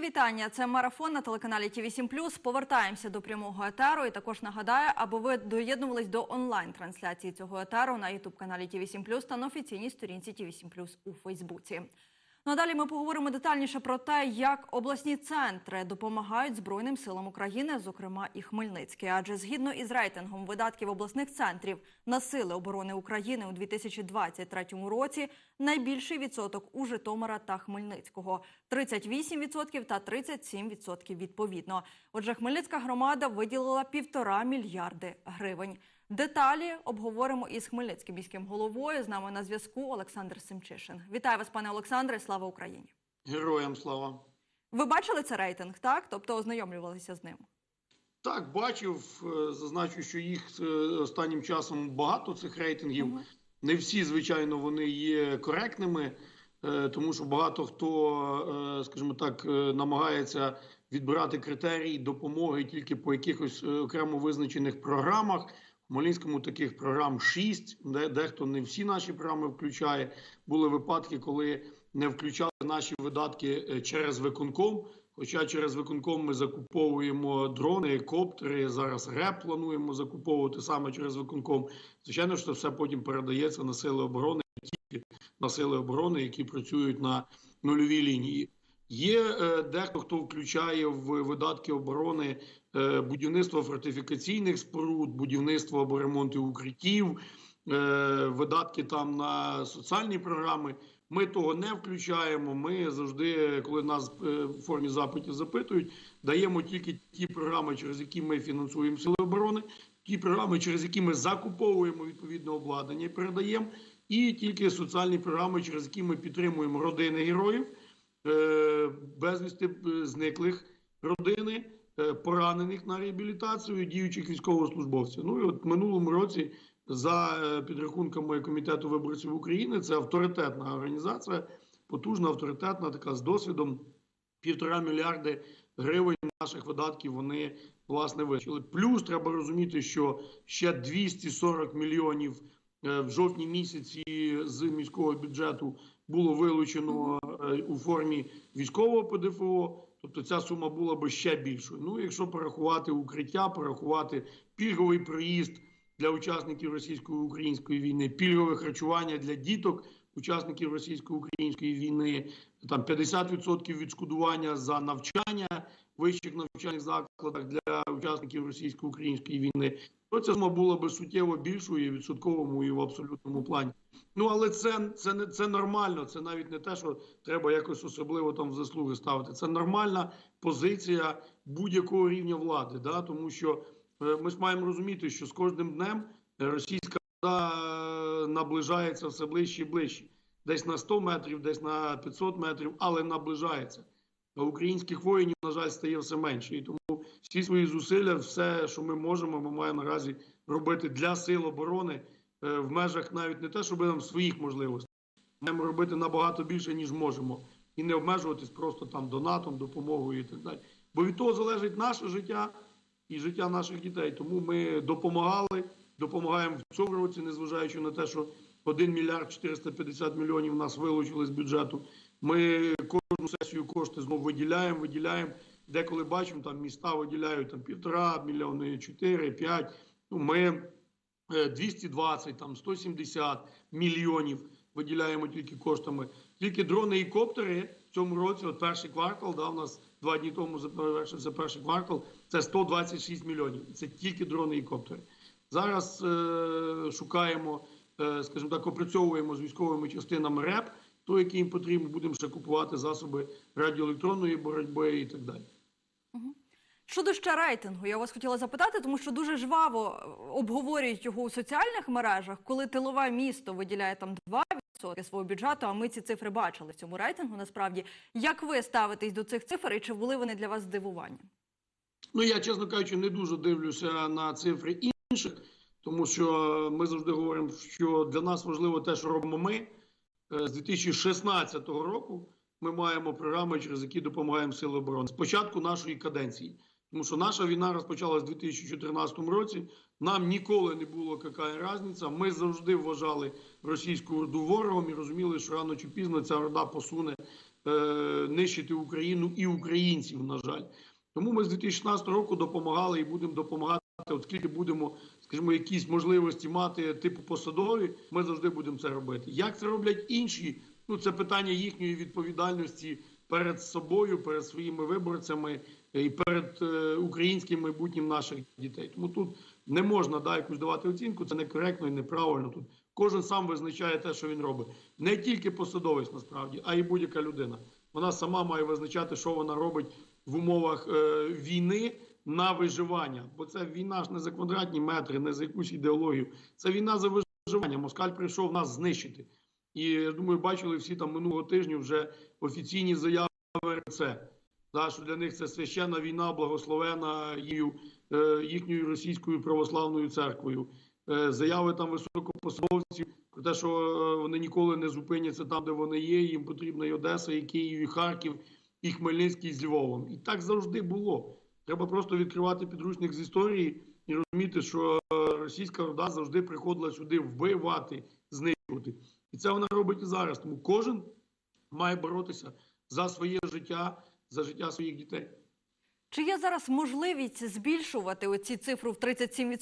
Вітання. Це марафон на телеканалі ТВ 7 Повертаємося до прямого етеру. І також нагадаю, аби ви доєднувались до онлайн-трансляції цього етеру на ютуб каналі ТВ 7 та на офіційній сторінці ТВ 7 у Фейсбуці. Ну а далі ми поговоримо детальніше про те, як обласні центри допомагають Збройним силам України, зокрема і Хмельницький. Адже згідно із рейтингом видатків обласних центрів на сили оборони України у 2023 році, найбільший відсоток у Житомира та Хмельницького 38% та 37% відповідно. Отже, Хмельницька громада виділила півтора мільярди гривень. Деталі обговоримо із Хмельницьким міським головою. З нами на зв'язку Олександр Семчишин. Вітаю вас, пане Олександре. Слава Україні! Героям слава. Ви бачили це рейтинг, так? Тобто ознайомлювалися з ним? Так, бачив. Е, Зазначу, що їх е, останнім часом багато цих рейтингів. Мгм. Не всі, звичайно, вони є коректними, е, тому що багато хто, скажімо так, намагається відбирати критерії допомоги тільки по якихось окремо визначених програмах. В Малінському таких програм шість, де дехто не всі наші програми включає. Були випадки, коли не включали наші видатки е, через виконком. Хоча через виконком ми закуповуємо дрони, коптери. Зараз РЕП плануємо закуповувати саме через виконком. Звичайно, що все потім передається на сили оборони, тільки на сили оборони, які працюють на нульовій лінії. Є е, дехто, хто включає в видатки оборони будівництво фортифікаційних споруд, будівництво або ремонти укриттів, е, видатки там на соціальні програми. Ми того не включаємо. Ми завжди, коли нас е, в формі запитів запитують, даємо тільки ті програми, через які ми фінансуємо сили оборони, ті програми, через які ми закуповуємо відповідне обладнання і передаємо, і тільки соціальні програми, через які ми підтримуємо родини героїв, е, безвісти е, зниклих родини, е, поранених на реабілітацію, діючих військовослужбовців. Ну і от минулому році, за е, підрахунками комітету виборців України, це авторитетна організація, потужна, авторитетна, така з досвідом. Півтора мільярди гривень наших видатків вони власне вичили. Плюс треба розуміти, що ще 240 мільйонів е, в жовтні місяці з міського бюджету було вилучено е, у формі військового ПДФО. Тобто ця сума була би ще більшою. Ну, якщо порахувати укриття, порахувати пільговий проїзд для учасників російсько-української війни, пільгове харчування для діток, учасників російсько-української війни, там 50% відшкодування за навчання вищих навчальних закладах для учасників російсько-української війни, ця сума була би суттєво більшою і відсотковому і в абсолютному плані. Ну але це, це не це нормально. Це навіть не те, що треба якось особливо там заслуги ставити. Це нормальна позиція будь-якого рівня влади, да тому що е, ми ж маємо розуміти, що з кожним днем російська влада е, наближається все ближче і ближче. Десь на 100 метрів, десь на 500 метрів, але наближається. А українських воїнів, на жаль, стає все менше. І тому всі свої зусилля, все, що ми можемо, ми маємо наразі робити для сил оборони е, в межах навіть не те, щоб нам своїх можливостей. Маємо робити набагато більше, ніж можемо, і не обмежуватись просто там донатом, допомогою і так далі. Бо від того залежить наше життя і життя наших дітей. Тому ми допомагали, допомагаємо в цьому році, незважаючи на те, що 1 мільярд 450 мільйонів нас вилучили з бюджету. Ми кожну сесію кошти знову виділяємо, виділяємо. Деколи бачимо, там міста виділяють там півтора мільйони, 4, 5. Ну, ми е, 220, там 170 мільйонів виділяємо тільки коштами. Тільки дрони і коптери в цьому році, от перший квартал, да, у нас два дні тому завершився перший квартал, це 126 мільйонів. Це тільки дрони і коптери. Зараз е, шукаємо, е, скажімо так, опрацьовуємо з військовими частинами РЕП, то, які їм потрібно, будемо ще купувати засоби радіоелектронної боротьби і так далі. Щодо ще рейтингу, я вас хотіла запитати, тому що дуже жваво е, обговорюють його у соціальних мережах, коли тилове місто виділяє там 2% свого бюджету. А ми ці цифри бачили в цьому рейтингу. Насправді, як ви ставитесь до цих цифр, і чи були вони для вас здивуванням? Ну я чесно кажучи, не дуже дивлюся на цифри інших, тому що ми завжди говоримо, що для нас важливо те, що робимо ми Е, з 2016 року. Ми маємо програми, через які допомагаємо сили оборони з початку нашої каденції. Тому що наша війна розпочалась у 2014 році. Нам ніколи не було яка різниця. Ми завжди вважали російську орду ворогом і розуміли, що рано чи пізно ця орда посуне е, нищити Україну і українців, на жаль. Тому ми з 2016 року допомагали і будемо допомагати, от скільки будемо, скажімо, якісь можливості мати типу посадові, ми завжди будемо це робити. Як це роблять інші? Ну це питання їхньої відповідальності перед собою, перед своїми виборцями і перед е, українським майбутнім наших дітей. Тому тут не можна да, якусь давати оцінку, це некоректно і неправильно. Тут кожен сам визначає те, що він робить. Не тільки посадовець насправді, а й будь-яка людина. Вона сама має визначати, що вона робить в умовах е, війни на виживання. Бо це війна ж не за квадратні метри, не за якусь ідеологію. Це війна за виживання. Москаль прийшов нас знищити. І я думаю, бачили всі там минулого тижня вже офіційні заяви РЦ. Да, що для них це священна війна, благословена їю, е, їхньою російською православною церквою. Е, заяви там високопосадовців про те, що е, вони ніколи не зупиняться там, де вони є. Їм потрібна і Одеса, і Київ, і Харків, і Хмельницький з Львовом. І так завжди було. Треба просто відкривати підручник з історії і розуміти, що е, російська орда завжди приходила сюди вбивати, знищувати. І це вона робить і зараз. Тому кожен має боротися за своє життя, за життя своїх дітей. Чи є зараз можливість збільшувати оці цифру в 37%,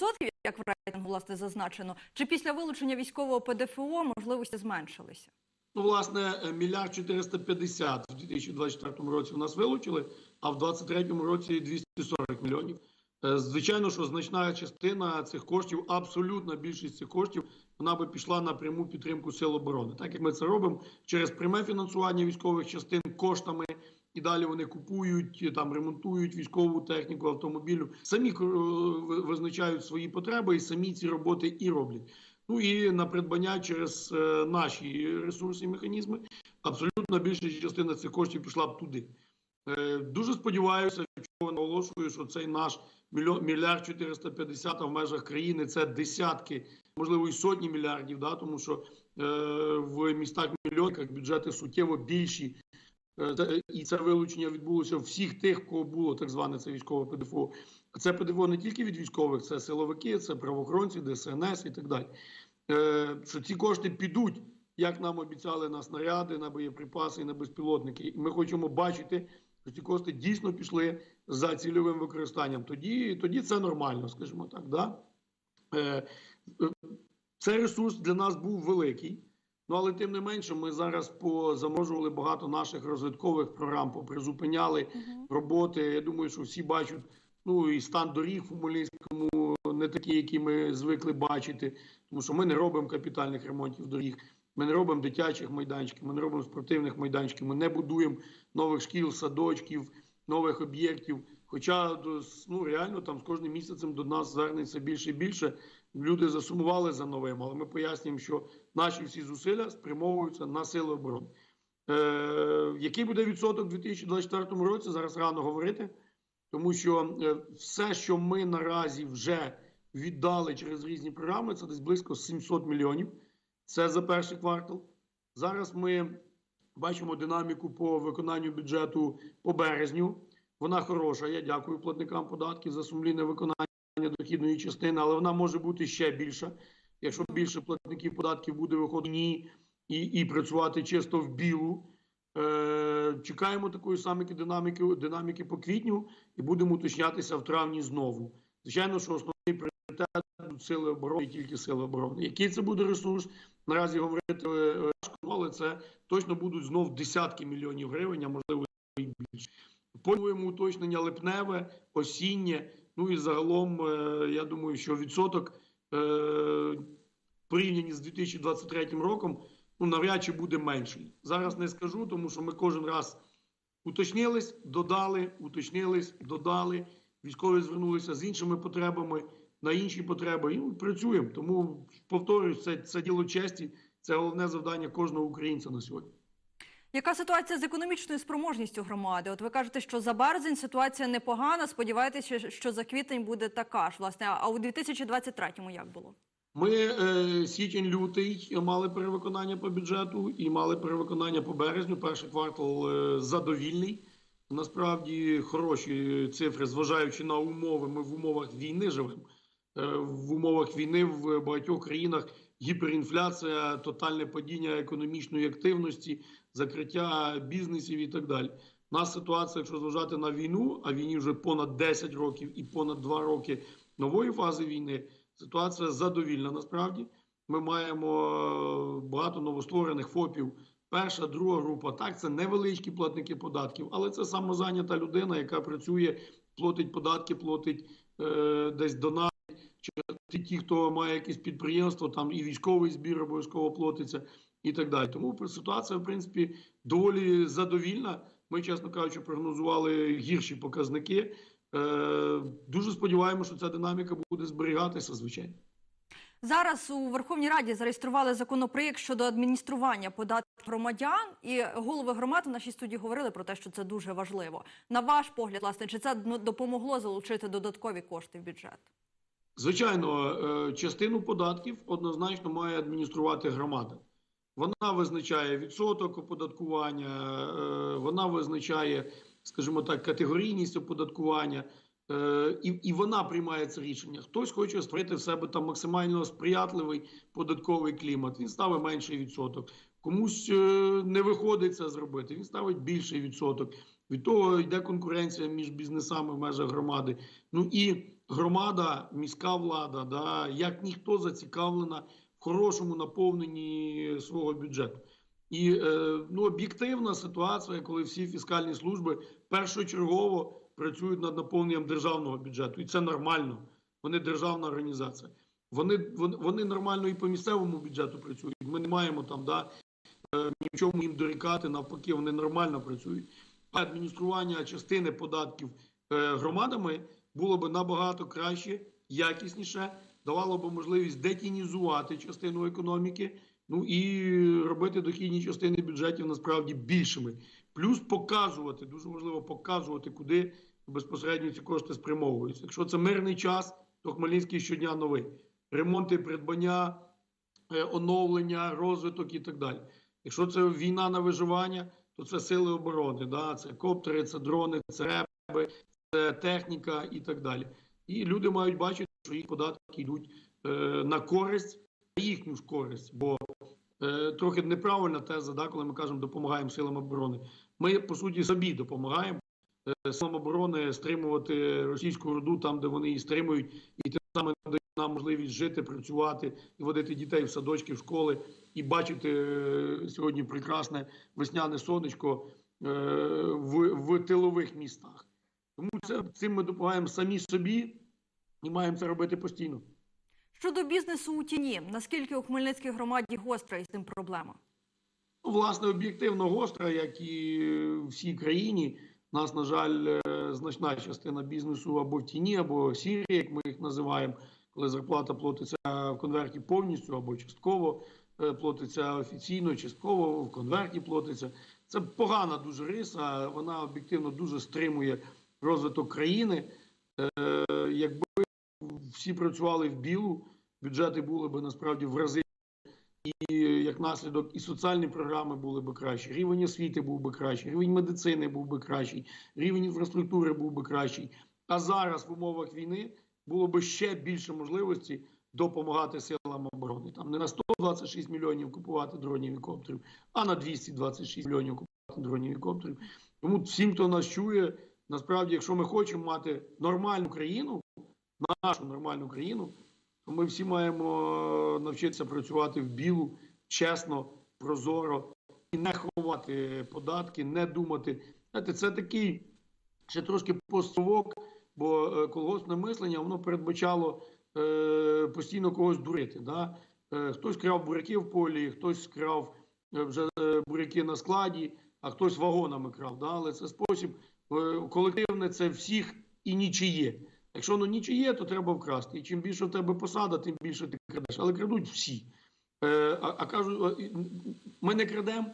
як в рейтингу власне зазначено? Чи після вилучення військового ПДФО можливості зменшилися? Ну, власне, е, мільярд 450 в 2024 році у нас вилучили, а в 2023 році 240 мільйонів. Е, Звичайно, що значна частина цих коштів, абсолютна більшість цих коштів, вона би пішла на пряму підтримку сил оборони. Так як ми це робимо через пряме фінансування військових частин коштами, і далі вони купують там, ремонтують військову техніку, автомобілю, самі е, визначають свої потреби і самі ці роботи і роблять. Ну і на придбання через е, наші ресурси і механізми. Абсолютно більша частина цих коштів пішла б туди. Е, Дуже сподіваюся, що наголошую, що цей наш мільярд 450 а в межах країни це десятки, можливо, і сотні мільярдів, да, тому що е, в містах мільйонках бюджети суттєво більші. І це вилучення відбулося всіх тих, кого було так зване це військове ПДФО. Це ПДФО не тільки від військових, це силовики, це правоохоронці, ДСНС і так далі. Е, Що ці кошти підуть, як нам обіцяли на снаряди, на боєприпаси і на безпілотники. І ми хочемо бачити, що ці кошти дійсно пішли за цільовим використанням. Тоді, тоді це нормально, скажімо так. Да? Е, Цей ресурс для нас був великий. Ну, але тим не менше, ми зараз позаможували багато наших розвиткових програм, попризупиняли роботи. Я думаю, що всі бачать ну і стан доріг в Хмельницькому не такі, які ми звикли бачити, тому що ми не робимо капітальних ремонтів доріг. Ми не робимо дитячих майданчиків, ми не робимо спортивних майданчиків, ми не будуємо нових шкіл, садочків, нових об'єктів. Хоча ну реально там з кожним місяцем до нас звернеться більше і більше. Люди засумували за новим, але ми пояснюємо, що наші всі зусилля спрямовуються на сили оборони. Е, який буде відсоток у 2024 році? Зараз рано говорити, тому що е, все, що ми наразі вже віддали через різні програми, це десь близько 700 мільйонів. Це за перший квартал. Зараз ми бачимо динаміку по виконанню бюджету по березню. Вона хороша. Я дякую платникам податків за сумлінне виконання дохідної частини, але вона може бути ще більша. Якщо більше платників податків буде виходити ні і, і працювати чисто в білу. Е, чекаємо такої самої динаміки, динаміки по квітню і будемо уточнятися в травні знову. Звичайно, що основний пріоритет сили оборони і тільки сили оборони. Який це буде ресурс? Наразі говорити е, важко, але це точно будуть знов десятки мільйонів гривень, а можливо і більше. Плануємо уточнення липневе, осіннє. Ну і загалом, е, я думаю, що відсоток порівняні з 2023 роком ну, навряд чи буде менший. Зараз не скажу, тому що ми кожен раз уточнились, додали, уточнились, додали. Військові звернулися з іншими потребами на інші потреби. І ну, працюємо. Тому повторюсь, це, це діло честі, це головне завдання кожного українця на сьогодні. Яка ситуація з економічною спроможністю громади? От ви кажете, що за березень ситуація непогана. Сподіваєтеся, що за квітень буде така ж. Власне, а у 2023-му як було? Ми е, січень-лютий мали перевиконання по бюджету і мали перевиконання по березню. Перший квартал е, задовільний. Насправді хороші цифри, зважаючи на умови. Ми в умовах війни живемо. Е, в умовах війни в багатьох країнах гіперінфляція, тотальне падіння економічної активності, закриття бізнесів і так далі. У нас ситуація, якщо зважати на війну, а війні вже понад 10 років і понад 2 роки нової фази війни, ситуація задовільна насправді. Ми маємо е, багато новостворених ФОПів. Перша, друга група. Так, це невеличкі платники податків, але це самозайнята людина, яка працює, платить податки, платить е, десь донат. Чи ті, хто має якесь підприємство, там і військовий збір обов'язково платиться, і так далі. Тому ситуація, в принципі, доволі задовільна. Ми, чесно кажучи, прогнозували гірші показники. Е, дуже сподіваємося, що ця динаміка буде зберігатися, звичайно. Зараз у Верховній Раді зареєстрували законопроєкт щодо адміністрування податків громадян, і голови громад в нашій студії говорили про те, що це дуже важливо. На ваш погляд, власне, чи це допомогло залучити додаткові кошти в бюджет? Звичайно, е, частину податків однозначно має адмініструвати громада. Вона визначає відсоток оподаткування, е, вона визначає, скажімо так, категорійність оподаткування, е, і, і вона приймає це рішення. Хтось хоче створити в себе там максимально сприятливий податковий клімат. Він ставить менший відсоток. Комусь е, не виходить це зробити. Він ставить більший відсоток. Від того йде конкуренція між бізнесами в межах громади. Ну і громада, міська влада, да, як ніхто зацікавлена в хорошому наповненні свого бюджету. І е, ну, об'єктивна ситуація, коли всі фіскальні служби першочергово працюють над наповненням державного бюджету, і це нормально. Вони державна організація. Вони, вони, вони нормально і по місцевому бюджету працюють. Ми не маємо там да, е, ні в чому їм дорікати, навпаки, вони нормально працюють. А адміністрування частини податків е, громадами було б набагато краще, якісніше, давало б можливість детінізувати частину економіки, ну і робити дохідні частини бюджетів насправді більшими. Плюс показувати, дуже важливо показувати, куди безпосередньо ці кошти спрямовуються. Якщо це мирний час, то Хмельницький щодня новий. Ремонти, придбання, е, оновлення, розвиток і так далі. Якщо це війна на виживання, то це сили оборони, да? це коптери, це дрони, це реби, це техніка і так далі. І люди мають бачити, що їх податки йдуть е, на користь, на їхню ж користь. Бо е, трохи неправильна теза, да, коли ми кажемо, допомагаємо силам оборони. Ми, по суті, собі допомагаємо е, силам оборони стримувати російську роду там, де вони її стримують, і тим самим дають нам можливість жити, працювати і водити дітей в садочки, в школи і бачити е, сьогодні прекрасне весняне сонечко е, в, в тилових містах. Тому це цим ми допомагаємо самі собі і маємо це робити постійно. Щодо бізнесу у тіні, наскільки у Хмельницькій громаді гостра із цим проблема? Ну, власне, об'єктивно гостра, як і в всій країні. Нас, на жаль, е, значна частина бізнесу або в тіні, або сірі, як ми їх називаємо, коли зарплата платиться в конверті повністю або частково е, платиться офіційно, частково в конверті платиться. Це погана дуже риса. Вона об'єктивно дуже стримує розвиток країни. Е, Якби всі працювали в білу, бюджети були б насправді в рази і як наслідок і соціальні програми були б кращі, рівень освіти був би кращий, рівень медицини був би кращий, рівень інфраструктури був би кращий. А зараз в умовах війни було б ще більше можливості допомагати силам оборони. Там не на 126 мільйонів купувати дронів і коптерів, а на 226 мільйонів купувати дронів і коптерів. Тому всім, хто нас чує, насправді, якщо ми хочемо мати нормальну країну, нашу нормальну країну, то ми всі маємо навчитися працювати в білу, чесно, прозоро і не ховати податки, не думати. Знаєте, це такий ще трошки постовок, бо е, колгоспне мислення воно передбачало е, постійно когось дурити. Да? Е, хтось крав буряки в полі, хтось крав е, вже е, буряки на складі, а хтось вагонами крав. Да? Але це спосіб е, колективне це всіх і нічиє. Якщо воно нічиє, то треба вкрасти. І чим більше в тебе посада, тим більше ти крадеш. Але крадуть всі. Е, а, а кажуть, е, ми не крадемо,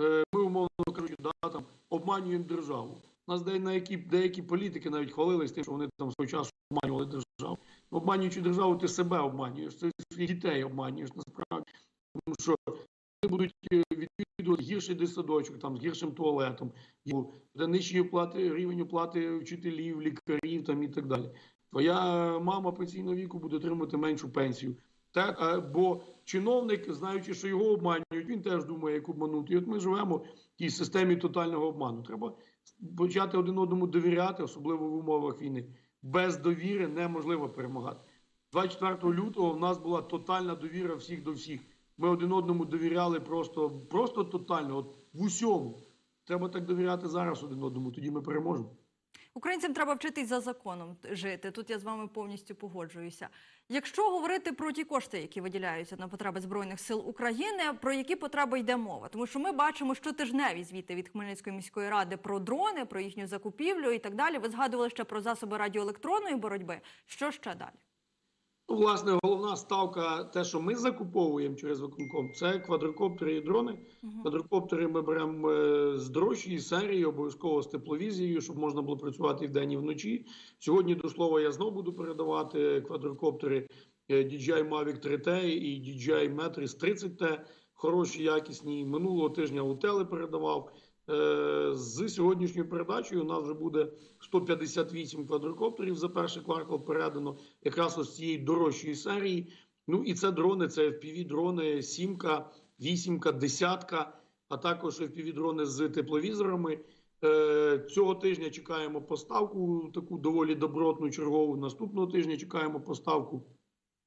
е, ми умовно кажучи, да, там, обманюємо державу. Нас деякі, деякі політики навіть хвалились тим, що вони там свого часу обманювали державу. Обманюючи державу, ти себе обманюєш, ти дітей обманюєш насправді. Тому що вони будуть відвідувати гірший дитсадочок, там, з гіршим туалетом, де нижчі оплати, рівень оплати вчителів, лікарів там, і так далі. Твоя мама пенсійного віку буде отримувати меншу пенсію. Так, бо чиновник, знаючи, що його обманюють, він теж думає, як обманути. І от ми живемо в тій системі тотального обману. Треба почати один одному довіряти, особливо в умовах війни. Без довіри неможливо перемагати. 24 лютого в нас була тотальна довіра всіх до всіх. Ми один одному довіряли просто, просто тотально, от в усьому. Треба так довіряти зараз один одному, тоді ми переможемо. Українцям треба вчитись за законом жити. Тут я з вами повністю погоджуюся. Якщо говорити про ті кошти, які виділяються на потреби збройних сил України, про які потреби йде мова? Тому що ми бачимо щотижневі звіти від Хмельницької міської ради про дрони, про їхню закупівлю і так далі. Ви згадували ще про засоби радіоелектронної боротьби. Що ще далі? Ну, власне, головна ставка, те, що ми закуповуємо через виконком, це квадрокоптери і дрони. Квадрокоптери ми беремо е, з дорожчої серії, обов'язково з тепловізією, щоб можна було працювати і вдень і вночі. Сьогодні, до слова, я знову буду передавати квадрокоптери е, DJI Mavic 3T і DJI Metris 30T. Хороші, якісні. Минулого тижня Утели передавав. Е, З сьогоднішньою передачею у нас вже буде 158 квадрокоптерів за перший квартал передано якраз ось цієї дорожчої серії. Ну і це дрони, це fpv дрони сімка, вісімка, десятка, а також fpv дрони з тепловізорами. Е, Цього тижня чекаємо поставку, таку доволі добротну чергову. Наступного тижня чекаємо поставку.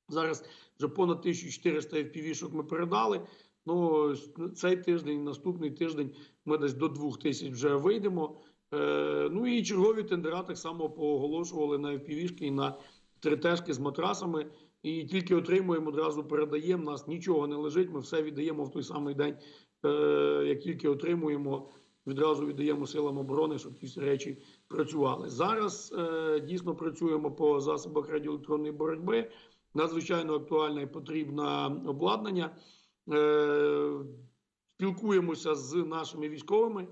Зараз вже понад 1400 FPV-шок ми передали. Ну, цей тиждень, наступний тиждень ми десь до 2000 вже вийдемо. Е, ну і чергові тендера так само пооголошували на FPV-шки і на 3Т-шки з матрасами. І тільки отримуємо, одразу передаємо. Нас нічого не лежить. Ми все віддаємо в той самий день. Е, як тільки отримуємо, відразу віддаємо силам оборони, щоб ці речі працювали. Зараз е, дійсно працюємо по засобах радіоелектронної боротьби. Надзвичайно актуальне і потрібне обладнання. Спілкуємося з нашими військовими,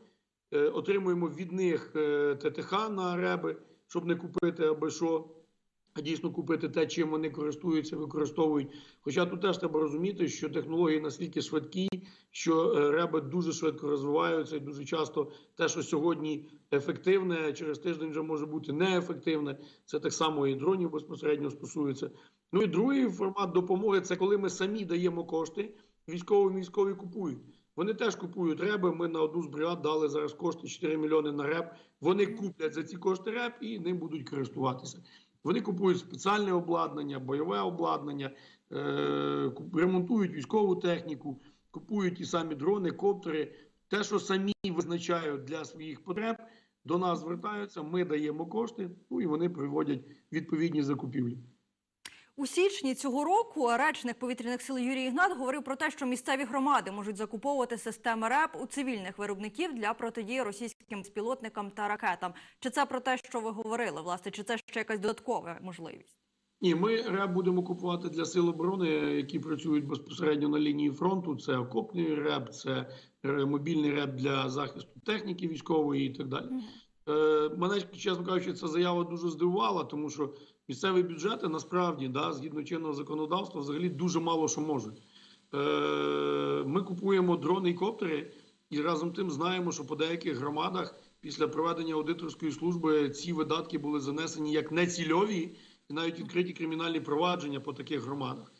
отримуємо від них е, ТТХ на реби, щоб не купити аби що, а дійсно купити те, чим вони користуються, використовують. Хоча тут теж треба розуміти, що технології настільки швидкі, що е, реби дуже швидко розвиваються, і дуже часто те, що сьогодні ефективне, через тиждень вже може бути неефективне. Це так само і дронів безпосередньо стосується. Ну і другий формат допомоги це коли ми самі даємо кошти, військові військові купують. Вони теж купують реби. Ми на одну з бригад дали зараз кошти 4 мільйони на реп. Вони куплять за ці кошти реп і ним будуть користуватися. Вони купують спеціальне обладнання, бойове обладнання, е- ремонтують військову техніку, купують ті самі дрони, коптери. Те, що самі визначають для своїх потреб, до нас звертаються. Ми даємо кошти, ну і вони проводять відповідні закупівлі. У січні цього року речник повітряних сил Юрій Ігнат говорив про те, що місцеві громади можуть закуповувати системи РЕП у цивільних виробників для протидії російським безпілотникам та ракетам. Чи це про те, що ви говорили, власне, чи це ще якась додаткова можливість? Ні, ми РЕП будемо купувати для сил оборони, які працюють безпосередньо на лінії фронту. Це окопний РЕП, це е, мобільний РЕП для захисту техніки військової і так далі. Е, Мене, чесно кажучи, ця заява дуже здивувала, тому що місцеві бюджети насправді, да, згідно чинного законодавства, взагалі дуже мало що можуть. Е, Ми купуємо дрони і коптери, і разом тим знаємо, що по деяких громадах після проведення аудиторської служби ці видатки були занесені як нецільові, і навіть відкриті кримінальні провадження по таких громадах.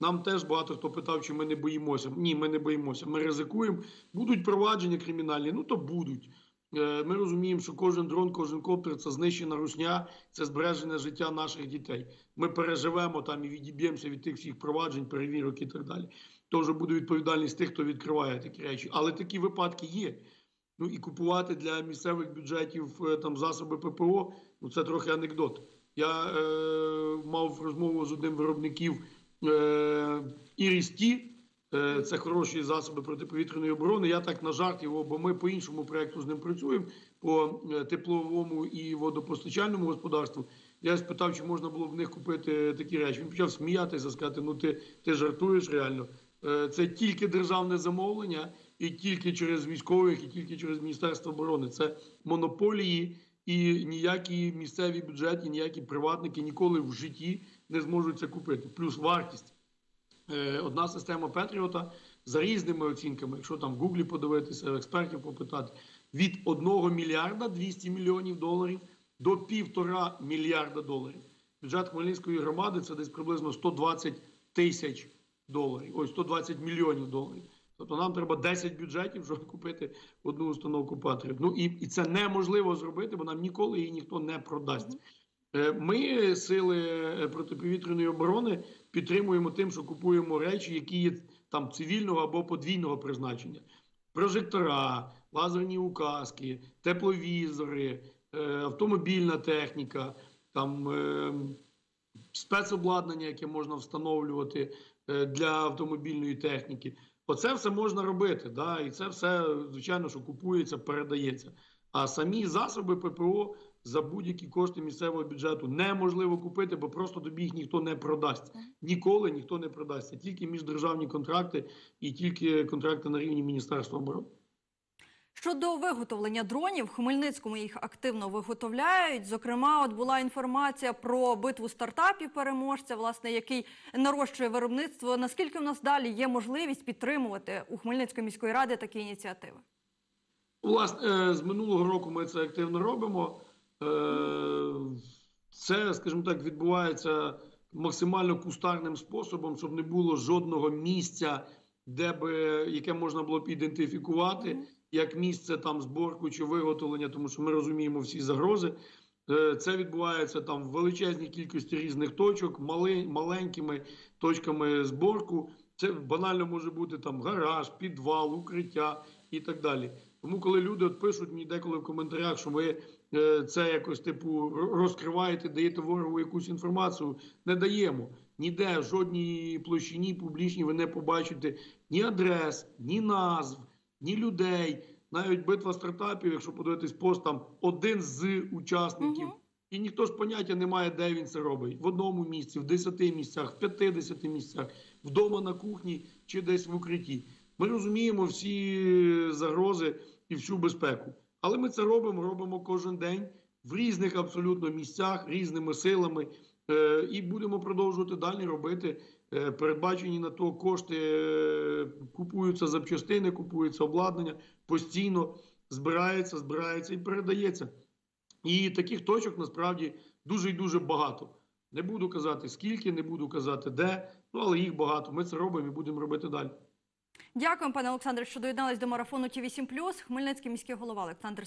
Нам теж багато хто питав, чи ми не боїмося. Ні, ми не боїмося. Ми ризикуємо. Будуть провадження кримінальні, ну то будуть. Е, Ми розуміємо, що кожен дрон, кожен коптер це знищена русня, це збереження життя наших дітей. Ми переживемо там і відіб'ємося від тих всіх проваджень, перевірок і так далі. То вже буде відповідальність тих, хто відкриває такі речі. Але такі випадки є. Ну і купувати для місцевих бюджетів е, там засоби ППО, ну це трохи анекдот. Я е, мав розмову з одним виробників е, Ірісті. Е, Це хороші засоби протиповітряної оборони. Я так на жарт його, бо ми по іншому проекту з ним працюємо по е, тепловому і водопостачальному господарству. Я спитав, чи можна було в них купити такі речі. Він почав сміятися, сказати: ну ти, ти жартуєш реально. Е, Це тільки державне замовлення, і тільки через військових, і тільки через Міністерство оборони. Це монополії, і ніякі місцеві бюджети, ніякі приватники ніколи в житті не зможуть це купити. Плюс вартість. Е, одна система Петріота за різними оцінками, якщо там в Гуглі подивитися, експертів попитати, від 1 мільярда 200 мільйонів доларів до півтора мільярда доларів. Бюджет Хмельницької громади це десь приблизно 120 тисяч доларів, ось 120 мільйонів доларів. Тобто нам треба 10 бюджетів, щоб купити одну установку Патріот. Ну і, і це неможливо зробити, бо нам ніколи її ніхто не продасть. Е, Ми сили е, протиповітряної оборони підтримуємо тим, що купуємо речі, які є там цивільного або подвійного призначення: прожектора, лазерні указки, тепловізори, е, автомобільна техніка, там е, спецобладнання, яке можна встановлювати е, для автомобільної техніки. Оце все можна робити, да, і це все, звичайно, що купується, передається. А самі засоби ППО за будь-які кошти місцевого бюджету неможливо купити, бо просто тобі їх ніхто не продасть. Ніколи ніхто не продасть. Тільки міждержавні контракти і тільки контракти на рівні Міністерства оборони. Щодо виготовлення дронів, в Хмельницькому їх активно виготовляють. Зокрема, от була інформація про битву стартапів переможця, власне, який нарощує виробництво. Наскільки в нас далі є можливість підтримувати у Хмельницької міської ради такі ініціативи? Власне, е, з минулого року ми це активно робимо. Е, Це, скажімо так, відбувається максимально кустарним способом, щоб не було жодного місця, де би яке можна було б ідентифікувати як місце там зборку чи виготовлення, тому що ми розуміємо всі загрози. Е, Це відбувається там в величезній кількості різних точок, мали, маленькими точками зборку. Це банально може бути там гараж, підвал, укриття і так далі. Тому, коли люди от пишуть мені деколи в коментарях, що е, це якось типу розкриваєте, даєте ворогу якусь інформацію, не даємо. Ніде в жодній площині публічній ви не побачите ні адрес, ні назв, ні людей. Навіть битва стартапів, якщо подивитись пост, там один з учасників. І ніхто ж поняття не має, де він це робить. В одному місці, в 10 місцях, в 50 місцях, вдома на кухні чи десь в укритті. Ми розуміємо всі загрози і всю безпеку. Але ми це робимо, робимо кожен день в різних абсолютно місцях, різними силами. Е, і будемо продовжувати далі робити. Е, передбачені на то кошти, е, купуються запчастини, купується обладнання, постійно збирається, збирається і передається. І таких точок насправді дуже і дуже багато. Не буду казати скільки, не буду казати де, ну але їх багато. Ми це робимо і будемо робити далі. Дякуємо, пане Олександре, що доєднались до марафону Ті 8 Хмельницький міський голова Олександр